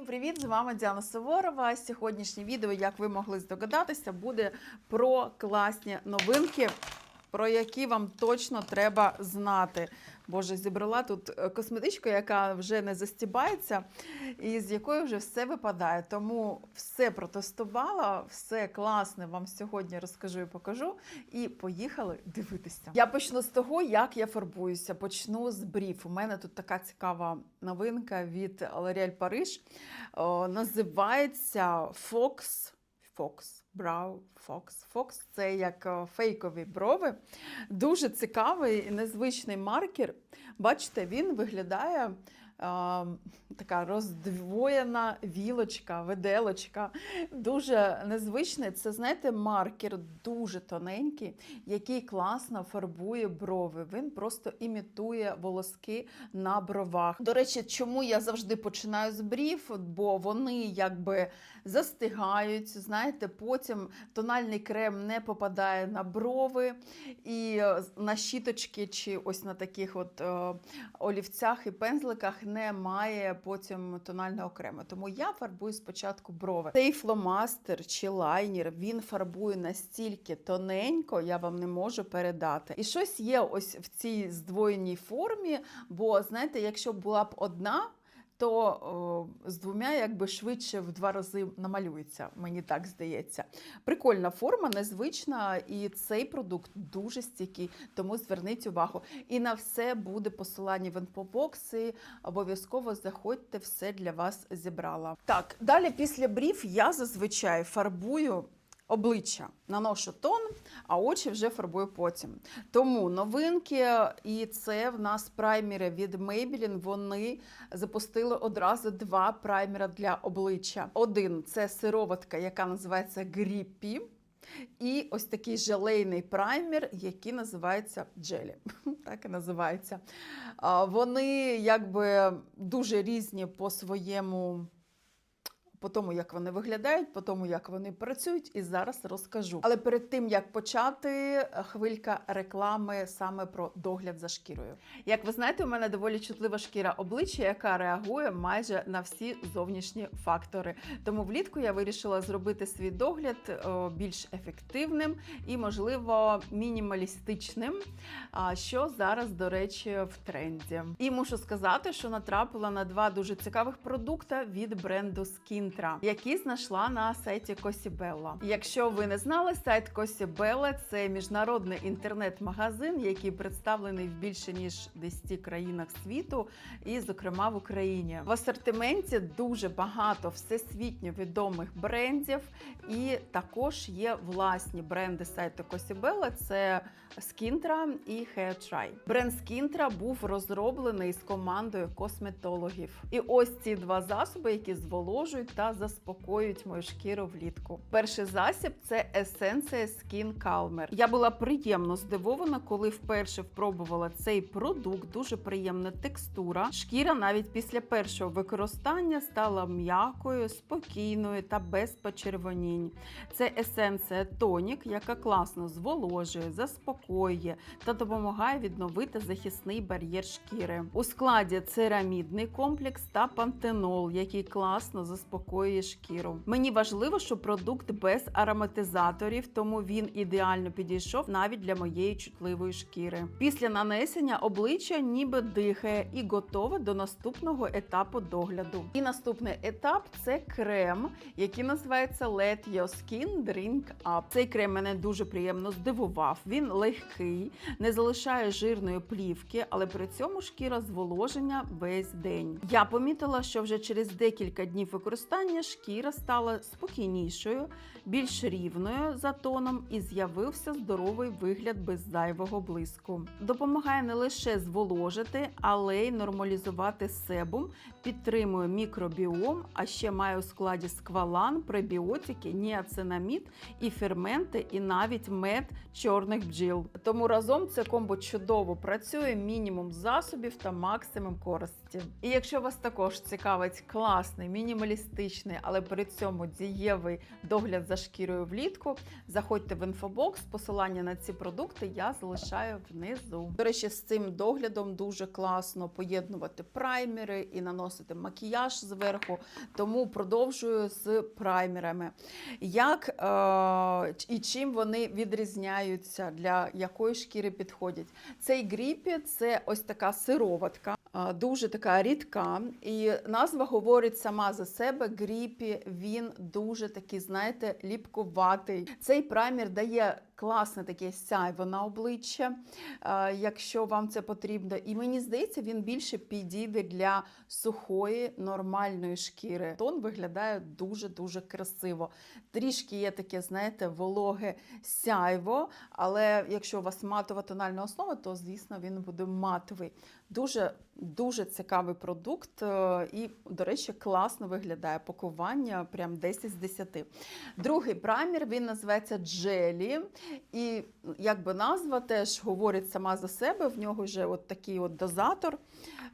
Всім привіт! З вами Діана Суворова. Сьогоднішнє відео, як ви могли здогадатися, буде про класні новинки, про які вам точно треба знати. Боже, зібрала тут е, косметичку, яка вже не застібається, і з якої вже все випадає. Тому все протестувала, все класне вам сьогодні розкажу і покажу. І поїхали дивитися. Я почну з того, як я фарбуюся. Почну з брів. У мене тут така цікава новинка від L'Oréal Paris. Називається Fox. Fox, Брау, Фокс. Фокс це як е, фейкові брови. Дуже цікавий і незвичний маркер. Бачите, він виглядає така роздвоєна вілочка, виделочка. Дуже незвичний. Це, знаєте, маркер дуже тоненький, який класно фарбує брови. Він просто імітує волоски на бровах. До речі, чому я завжди починаю з брів? Бо вони якби застигають. Знаєте, потім тональний крем не попадає на брови і е, на щіточки чи ось на таких от е, олівцях і пензликах немає потім тонального окремо. Тому я фарбую спочатку брови. Цей фломастер чи лайнер він фарбує настільки тоненько, я вам не можу передати. І щось є ось в цій здвоєній формі, бо знаєте, якщо була б одна то о, з двома якби швидше в два рази намалюється, мені так здається. Прикольна форма, незвична, і цей продукт дуже стійкий, тому зверніть увагу. І на все буде посилання в інфобоксі. Обов'язково заходьте, все для вас зібрала. Так, далі після брів я зазвичай фарбую. Обличчя наношу тон, а очі вже фарбую потім. Тому новинки, і це в нас праймери від Maybelline. Вони запустили одразу два праймера для обличчя. Один це сироватка, яка називається Grippy. І ось такий желейний праймер, який називається Джелі. Так і називається. Вони якби дуже різні по своєму по тому, як вони виглядають, по тому, як вони працюють, і зараз розкажу. Але перед тим як почати, хвилька реклами саме про догляд за шкірою. Як ви знаєте, у мене доволі чутлива шкіра обличчя, яка реагує майже на всі зовнішні фактори. Тому влітку я вирішила зробити свій догляд більш ефективним і, можливо, мінімалістичним. Що зараз, до речі, в тренді. І мушу сказати, що натрапила на два дуже цікавих продукти від бренду Skin Інтра, які знайшла на сайті Косібелла. Якщо ви не знали, сайт Косібелла це міжнародний інтернет-магазин, який представлений в більше ніж 10 країнах світу, і, зокрема, в Україні. В асортименті дуже багато всесвітньо відомих брендів, і також є власні бренди сайту Косібелла. Це Скінтра і Hair Бренд Скінтра був розроблений з командою косметологів. І ось ці два засоби, які зволожують та заспокоюють мою шкіру влітку. Перший засіб це есенція Skin Calmer. Я була приємно здивована, коли вперше впробувала цей продукт. Дуже приємна текстура. Шкіра навіть після першого використання стала м'якою, спокійною та без почервонінь. Це есенція тонік, яка класно зволожує, заспокоює та допомагає відновити захисний бар'єр шкіри. У складі церамідний комплекс та пантенол, який класно заспокоює заспокоює шкіру. Мені важливо, щоб продукт без ароматизаторів, тому він ідеально підійшов навіть для моєї чутливої шкіри. Після нанесення обличчя ніби дихає і готове до наступного етапу догляду. І наступний етап це крем, який називається Let Your Skin Drink Up. Цей крем мене дуже приємно здивував. Він легкий, не залишає жирної плівки, але при цьому шкіра зволоження весь день. Я помітила, що вже через декілька днів використання шкіра стала спокійнішою, більш рівною за тоном і з'явився здоровий вигляд без зайвого блиску. Допомагає не лише зволожити, але й нормалізувати себум, підтримує мікробіом, а ще має у складі сквалан, пребіотики, ніацинамід і ферменти, і навіть мед чорних бджіл. Тому разом це комбо чудово працює, мінімум засобів та максимум користі. І якщо вас також цікавить класний, мінімалістичний, але при цьому дієвий догляд за шкірою влітку, заходьте в інфобокс. Посилання на ці продукти я залишаю внизу. До речі, з цим доглядом дуже класно поєднувати праймери і наносити макіяж зверху. Тому продовжую з праймерами. Як е, і чим вони відрізняються, для якої шкіри підходять? Цей гріпі це ось така сироватка. Дуже така рідка, і назва говорить сама за себе. Гріпі він дуже такий, знаєте, ліпкуватий. Цей праймер дає класне таке сяйво на обличчя, е, якщо вам це потрібно. І мені здається, він більше підійде для сухої, нормальної шкіри. Тон виглядає дуже-дуже красиво. Трішки є таке, знаєте, вологе сяйво, але якщо у вас матова тональна основа, то звісно він буде матовий. Дуже дуже цікавий продукт е, і, до речі, класно виглядає пакування, прям 10 з 10. Другий праймер він називається Джелі. І якби назва теж говорить сама за себе. В нього вже от такий от дозатор.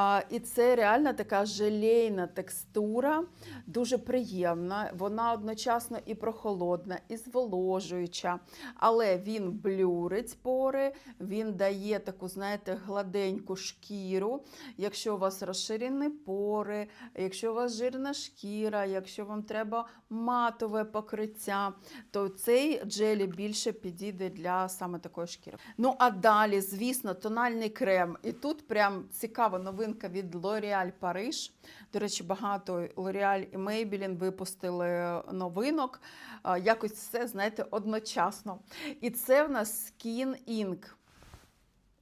А, і це реально така желейна текстура, дуже приємна. Вона одночасно і прохолодна, і зволожуюча, але він блюрить пори, він дає таку, знаєте, гладеньку шкіру. Якщо у вас розширені пори, якщо у вас жирна шкіра, якщо вам треба матове покриття, то цей джелі більше підійде для саме такої шкіри. Ну а далі, звісно, тональний крем. І тут прям цікава новинка від L'Oréal Paris. До речі, багато L'Oréal і Maybelline випустили новинок. Якось все, знаєте, одночасно. І це в нас Skin Ink.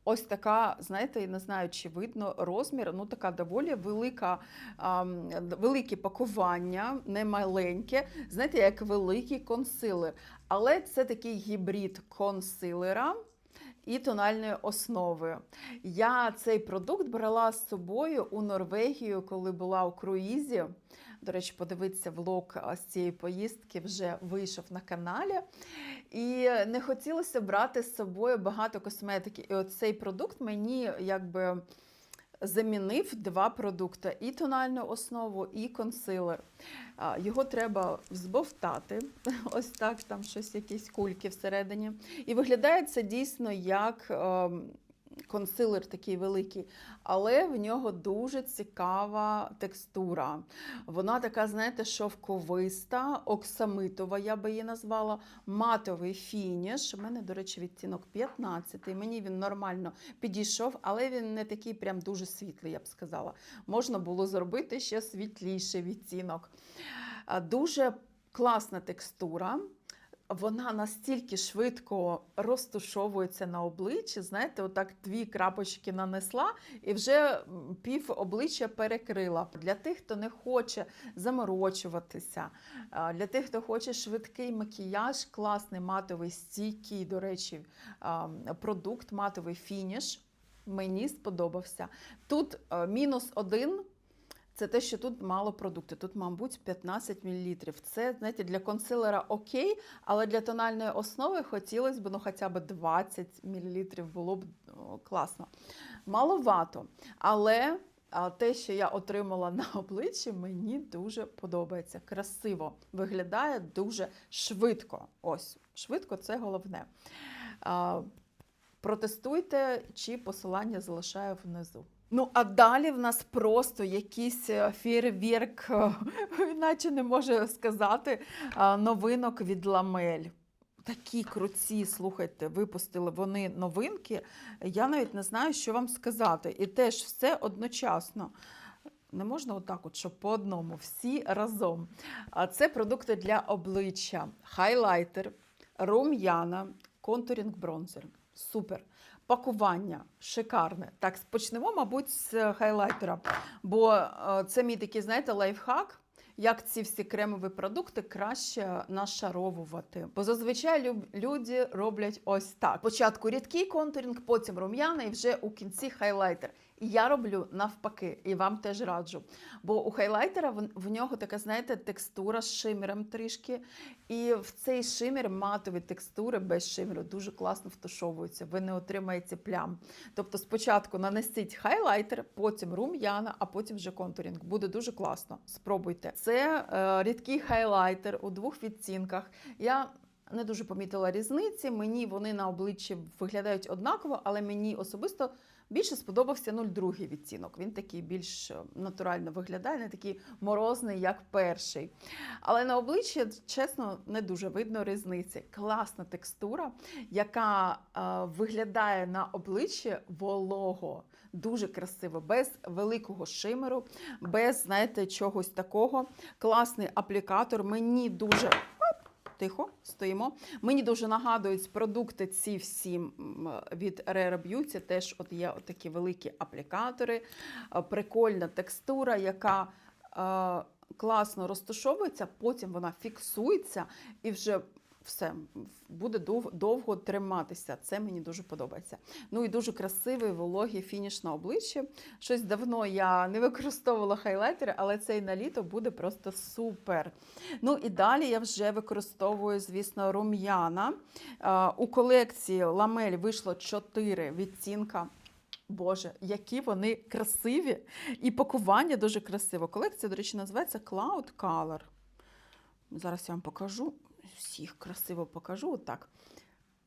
Ось така, знаєте, я не знаю, чи видно розмір, ну така доволі велика, ам, велике пакування, не маленьке, знаєте, як великий консилер. Але це такий гібрид консилера і тональною основою. Я цей продукт брала з собою у Норвегію, коли була у круїзі. До речі, подивитися влог з цієї поїздки вже вийшов на каналі. І не хотілося брати з собою багато косметики. І оцей продукт мені якби замінив два продукти: і тональну основу, і консилер. Його треба взбовтати. Ось так, там щось, якісь кульки всередині. І виглядає це дійсно як. Консилер такий великий, але в нього дуже цікава текстура. Вона така, знаєте, шовковиста, оксамитова, я би її назвала, матовий фініш. У мене, до речі, відтінок 15. Мені він нормально підійшов, але він не такий прям дуже світлий, я б сказала. Можна було зробити ще світліший відтінок. Дуже класна текстура. Вона настільки швидко розтушовується на обличчі, знаєте, отак дві крапочки нанесла і вже пів обличчя перекрила. Для тих, хто не хоче заморочуватися, для тих, хто хоче швидкий макіяж, класний матовий стійкий, до речі, продукт, матовий фініш. Мені сподобався. Тут е, мінус один. Це те, що тут мало продукту. Тут, мабуть, 15 мл. Це, знаєте, для консилера окей, але для тональної основи хотілося б ну, хоча б 20 мл було б о, класно. Маловато. Але те, що я отримала на обличчі, мені дуже подобається. Красиво виглядає дуже швидко. Ось, швидко це головне. Протестуйте, чи посилання залишаю внизу. Ну, а далі в нас просто якийсь е, фєрверк, е, іначе не можу сказати, новинок від Ламель. Такі круті, слухайте, випустили вони новинки. Я навіть не знаю, що вам сказати. І теж все одночасно. Не можна отак, от, щоб по одному, всі разом. А це продукти для обличчя, хайлайтер, рум'яна, контурінг бронзер. Супер. Пакування шикарне. Так, почнемо, мабуть, з хайлайтера, бо е, це мій такий, знаєте, лайфхак. Як ці всі кремові продукти краще нашаровувати. Бо зазвичай люди роблять ось так: спочатку рідкий контурінг, потім рум'яна і вже у кінці хайлайтер. Я роблю навпаки, і вам теж раджу. Бо у хайлайтера в, в нього така, знаєте, текстура з шимером трішки. І в цей шимер матові текстури без шимеру дуже класно втушовуються. Ви не отримаєте плям. Тобто спочатку нанесіть хайлайтер, потім рум'яна, а потім вже контурінг. Буде дуже класно. Спробуйте. Це е, рідкий хайлайтер у двох відтінках. Я не дуже помітила різниці. Мені вони на обличчі виглядають однаково, але мені особисто більше сподобався 02 відтінок. Він такий більш е, натурально виглядає, не такий морозний, як перший. Але на обличчі, чесно, не дуже видно різниці. Класна текстура, яка е, виглядає на обличчі волого. Дуже красиво, без великого шимеру, без, знаєте, чогось такого. Класний аплікатор. Мені дуже. Тихо, стоїмо. Мені дуже нагадують продукти ці всі від Rare Beauty. Теж от є такі великі аплікатори, е, прикольна текстура, яка е, класно розташовується, потім вона фіксується і вже все буде дов- довго триматися. Це мені дуже подобається. Ну і дуже красивий вологий фініш на обличчі. Щось давно я не використовувала хайлайтери, але цей на літо буде просто супер. Ну і далі я вже використовую, звісно, рум'яна. У колекції ламель вийшло 4 відтінка. Боже, які вони красиві! І пакування дуже красиво. Колекція, до речі, називається Cloud Color. Зараз я вам покажу. Всіх красиво покажу. Отак.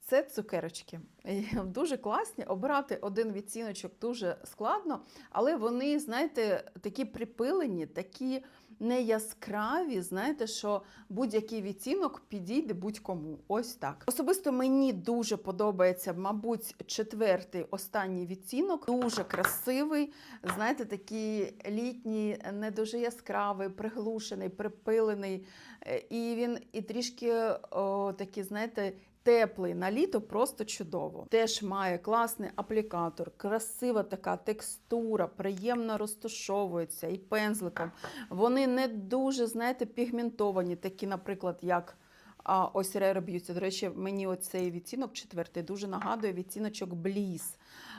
Це цукерочки. Дуже класні. Обрати один відціночок дуже складно, але вони, знаєте, такі припилені, такі не яскраві. Знаєте, що будь-який відтінок підійде будь-кому. Ось так. Особисто мені дуже подобається, мабуть, четвертий останній відтінок. Дуже красивий. Знаєте, такий літній, не дуже яскравий, приглушений, припилений. Е, І він і трішки о, такий, знаєте, теплий на літо, просто чудово. Теж має класний аплікатор, красива така текстура, приємно розташовується і пензликом. Вони не дуже, знаєте, пігментовані, такі, наприклад, як. А ось Rare Beauty. До речі, мені оцей відтінок четвертий дуже нагадує відтіночок Bliss.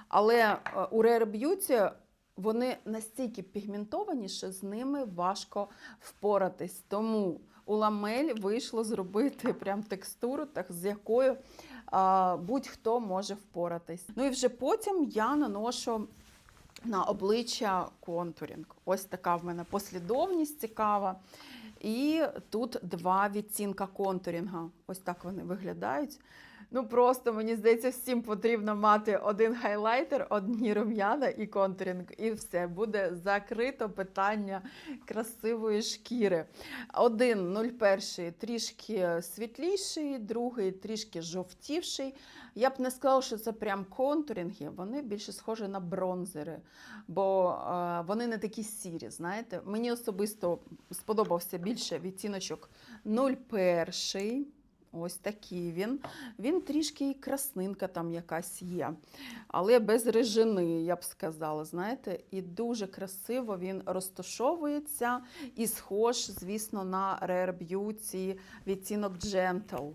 Але е, у Rare Beauty вони настільки пігментовані, що з ними важко впоратись. Тому у ламель вийшло зробити прям текстуру, так, з якою будь-хто може впоратись. Ну і вже потім я наношу на обличчя контурінг. Ось така в мене послідовність цікава. І тут два відцінка контурінга. Ось так вони виглядають. Ну просто мені здається, всім потрібно мати один хайлайтер, одні рум'яна і контурінг, і все буде закрито питання красивої шкіри. Один 01 трішки світліший, другий трішки жовтіший. Я б не сказала, що це прям контурінги, вони більше схожі на бронзери, бо е, вони не такі сірі. Знаєте, мені особисто сподобався більше відтіночок 01. Ось такий він. Він трішки і краснинка там якась є, але без режини, я б сказала, знаєте, і дуже красиво він розташовується і схож, звісно, на Rare Beauty відтінок Gentle.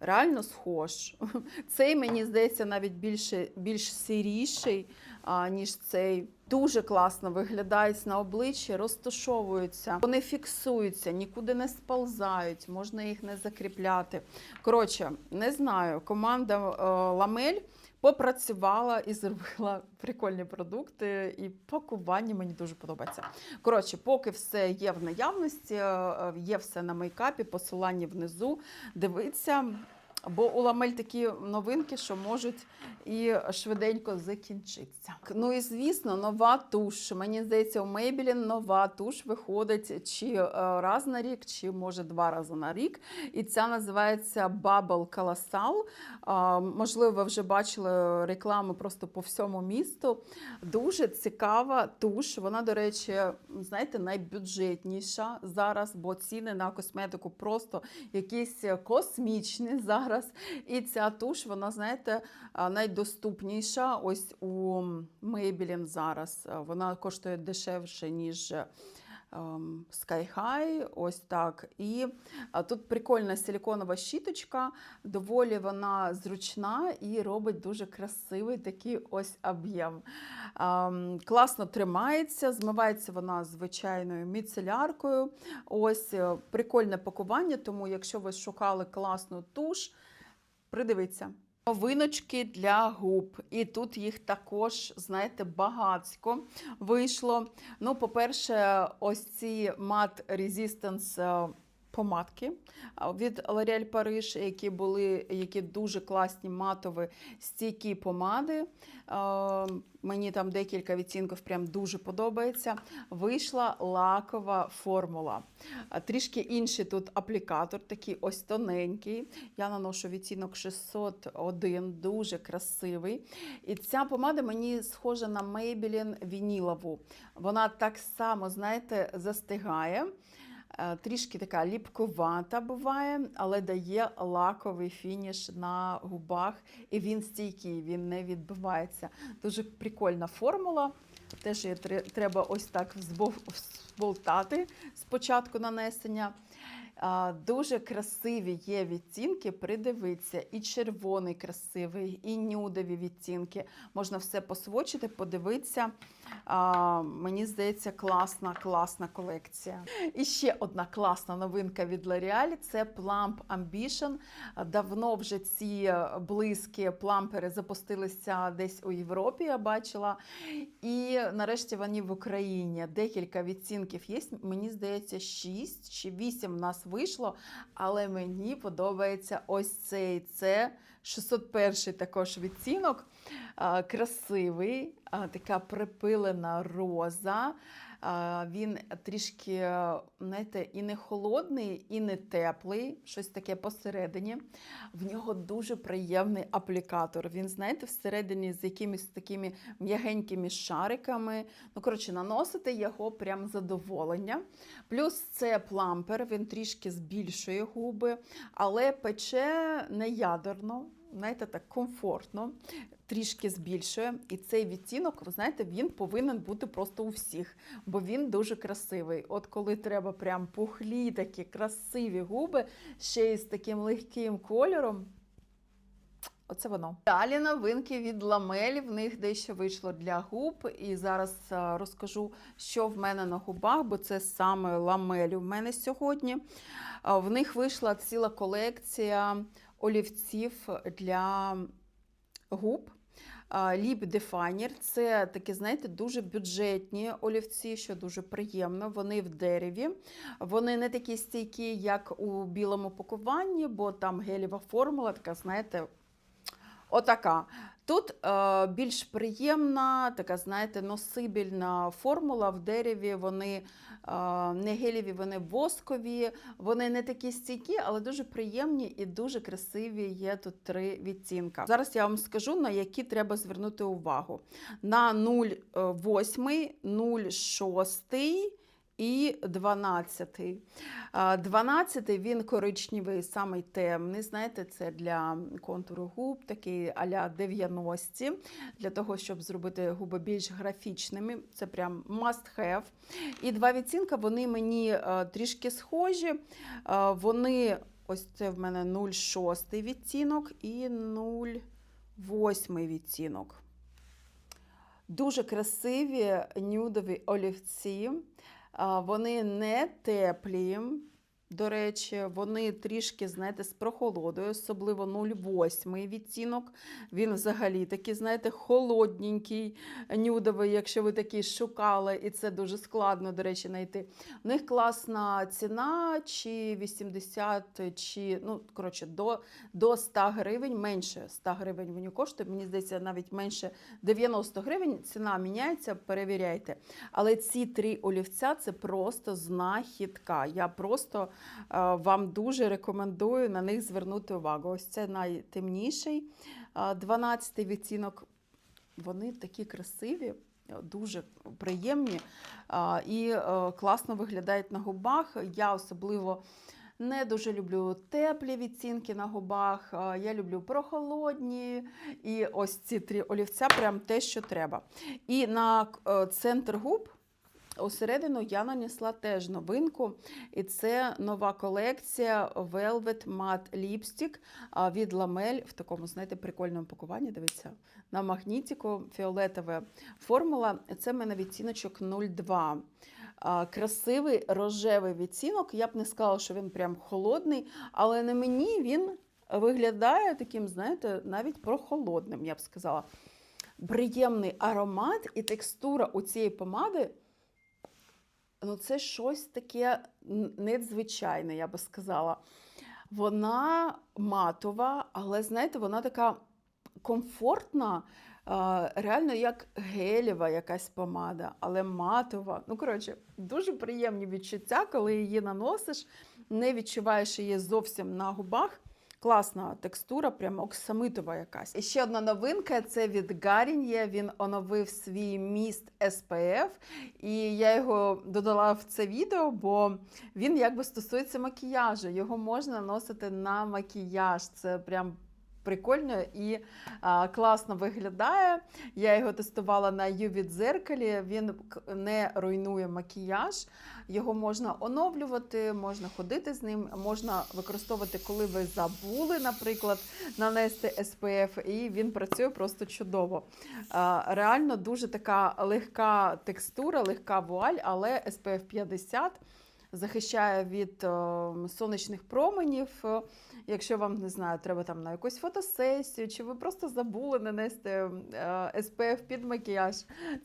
Реально схож. Цей, мені здається, навіть більше, більш сіріший, а, ніж цей. Дуже класно виглядають на обличчі, розташовуються, вони фіксуються, нікуди не сползають, можна їх не закріпляти. Коротше, не знаю, команда е, Ламель попрацювала і зробила прикольні продукти, і пакування мені дуже подобається. Коротше, поки все є в наявності, е, є все на мейкапі, посилання внизу. Дивіться. Бо у ламель такі новинки, що можуть і швиденько закінчитися. Ну і звісно, нова туш. Мені здається, у Maybelline нова туш виходить чи е, раз на рік, чи може два рази на рік. І ця називається Bubble Colossal. Можливо, ви вже бачили рекламу просто по всьому місту. Дуже цікава туш. Вона, до речі, знаєте, найбюджетніша зараз, бо ціни на косметику просто якісь космічні зараз. І ця туш, вона, знаєте, найдоступніша. Ось у Maybelline зараз. Вона коштує дешевше, ніж ем, Sky High, ось так. І тут прикольна силіконова щіточка, доволі вона зручна і робить дуже красивий такий ось об'єм. Ем, класно тримається, змивається вона звичайною міцеляркою. Ось е, прикольне пакування, тому якщо ви шукали класну туш, придивіться. Новиночки для губ. І тут їх також, знаєте, багатсько вийшло. Ну, по-перше, ось ці Matte Resistance е, помадки від L'Oréal Paris, які були які дуже класні матові стійкі помади. Мені там декілька відцінків прям дуже подобається. Вийшла лакова формула. Трішки інший тут аплікатор, такий ось тоненький. Я наношу відтінок 601, дуже красивий. І ця помада мені схожа на Maybelline вінілову. Вона так само, знаєте, застигає. Е, Трішки така ліпкувата буває, але дає лаковий фініш на губах. І він стійкий, він не відбивається. Дуже прикольна формула. Теж її тре- треба ось так взболтати зболтати спочатку нанесення. Дуже красиві є відтінки, придивитися. І червоний красивий, і нюдові відтінки. Можна все посвочити, подивитися. Мені здається, класна, класна колекція. І ще одна класна новинка від L'Oreal – це Plump Ambition. Давно вже ці близькі плампери запустилися десь у Європі, я бачила. І нарешті вони в Україні. Декілька відцінків є. Мені здається, 6 чи 8 в нас вийшло. Але мені подобається ось цей. Це 601 також відцінок. Красивий, така припилена роза. Він трішки, знаєте, і не холодний, і не теплий, щось таке посередині. В нього дуже приємний аплікатор. Він, знаєте, всередині з якимись такими м'ягенькими шариками. Ну, коротше, наносити його прям задоволення. Плюс це плампер, він трішки збільшує губи, але пече не ядерно. Знаєте, так комфортно, трішки збільшує. І цей відтінок, ви знаєте, він повинен бути просто у всіх, бо він дуже красивий. От коли треба прям пухлі, такі красиві губи, ще й з таким легким кольором. Оце воно. Далі новинки від ламель. В них дещо вийшло для губ. І зараз е, розкажу, що в мене на губах, бо це саме ламель у мене сьогодні. Е, В них вийшла ціла колекція олівців для губ. Ліп Definer – це такі, знаєте, дуже бюджетні олівці, що дуже приємно. Вони в дереві. Вони не такі стійкі, як у білому пакуванні, бо там гелєва формула, така, знаєте, отака. Тут е, більш приємна, така, знаєте, носибільна формула в дереві. Вони е, не гелєві, вони воскові, вони не такі стійкі, але дуже приємні і дуже красиві є тут три відтінка. Зараз я вам скажу, на які треба звернути увагу. На 0,8, 0,6 і 12. 12 він коричневий, самий темний. Знаєте, це для контуру губ, такий а-ля 90 для того, щоб зробити губи більш графічними. Це прям must have. І два відцінка вони мені е, трішки схожі. Е, Вони, ось це в мене 0,6 відтінок і 0,8 відтінок. Дуже красиві нюдові олівці. Вони не теплі. До речі, вони трішки, знаєте, з прохолодою, особливо 0,8 відтінок. Він взагалі такий, знаєте, холодненький, нюдовий, якщо ви такий шукали, і це дуже складно, до речі, знайти. У них класна ціна, чи 80, чи, ну, коротше, до, до 100 гривень, менше 100 гривень вони коштують. Мені здається, навіть менше 90 гривень. Ціна міняється, перевіряйте. Але ці три олівця це просто знахідка. Я просто вам дуже рекомендую на них звернути увагу. Ось це найтемніший, 12-й відтінок. Вони такі красиві, дуже приємні і е, класно виглядають на губах. Я особливо не дуже люблю теплі відцінки на губах. Я люблю прохолодні. І ось ці три олівця прям те, що треба. І на е, центр губ усередину я нанесла теж новинку, і це нова колекція Velvet Matte Lipstick від Lamel в такому, знаєте, прикольному пакуванні. Дивіться, на магнітику фіолетова формула. Це в мене відтіночок 02. Красивий рожевий відтінок. Я б не сказала, що він прям холодний, але на мені він виглядає таким, знаєте, навіть прохолодним, я б сказала. Приємний аромат і текстура у цієї помади. Ну, це щось таке н- незвичайне, я би сказала. Вона матова, але знаєте, вона така комфортна, реально як гелєва якась помада, але матова. Ну, коротше, дуже приємні відчуття, коли її наносиш, не відчуваєш її зовсім на губах. Класна текстура, прямо оксамитова якась. І ще одна новинка це від Гарін'є. Він оновив свій міст SPF. І я його додала в це відео, бо він якби стосується макіяжу. Його можна носити на макіяж. Це прям прикольно і а, класно виглядає. Я його тестувала на UV дзеркалі. Він не руйнує макіяж. Його можна оновлювати, можна ходити з ним, можна використовувати, коли ви забули, наприклад, нанести SPF, і він працює просто чудово. А, Реально дуже така легка текстура, легка вуаль, але SPF 50 захищає від е, сонячних променів. Е, Якщо вам не знаю, треба там на якусь фотосесію, чи ви просто забули нанести е, SPF під макіяж.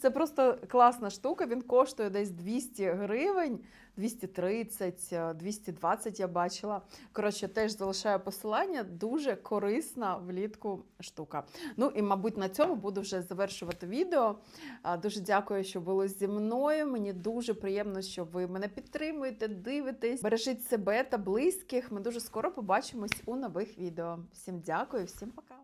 Це просто класна штука. Він коштує десь 200 гривень, 230, е, 220 я бачила. Коротше, теж залишаю посилання. Дуже корисна влітку штука. Ну і, мабуть, на цьому буду вже завершувати відео. Дуже дякую, що були зі мною. Мені дуже приємно, що ви мене підтримуєте, дивитесь. Бережіть себе та близьких. Ми дуже скоро побачимось у нових відео. Всім дякую, всім пока.